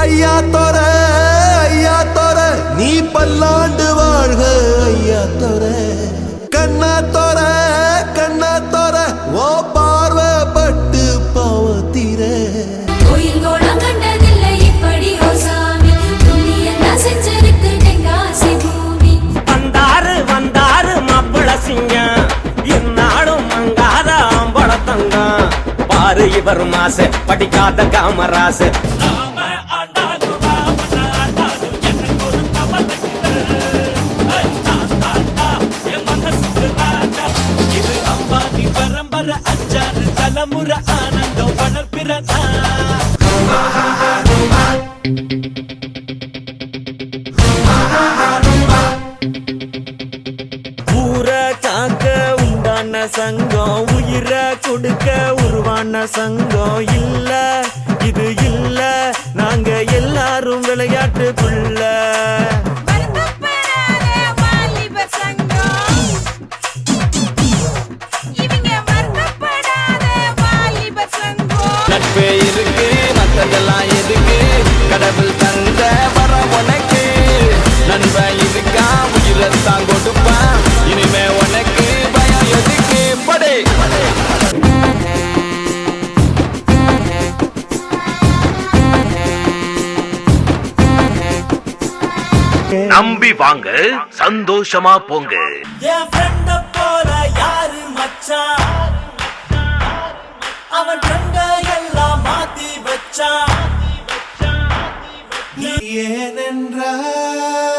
ஐயா தோர ஐயா தோர நீ பல்லாண்டு வாழ்க ஐயா தோர கண்ணா தோர கண்ணா தோர ஓ பார்வைப்பட்டு பாவத்தீர. வந்தாரு வந்தாரு மாப்பிள சிங்கம். இந்நாளும் மங்காத ஆம்பள தங்கம் பாரு இவர் மாசு படிக்காத காமராசு. அஞ்சாறு தலைமுறை ஆனந்தம் வளர்ப்பிறனா சங்கம் உயிரை கொடுக்க உருவான சங்கம் இல்ல. இது இல்ல நாங்க எல்லாரும் விளையாட்டுக்குள்ள. நம்பி வாங்க சந்தோஷமா போங்க. போல யாரு மச்சான் அவன் கண்ட எல்லாம் மாத்தி வச்சான் ஏனென்றால்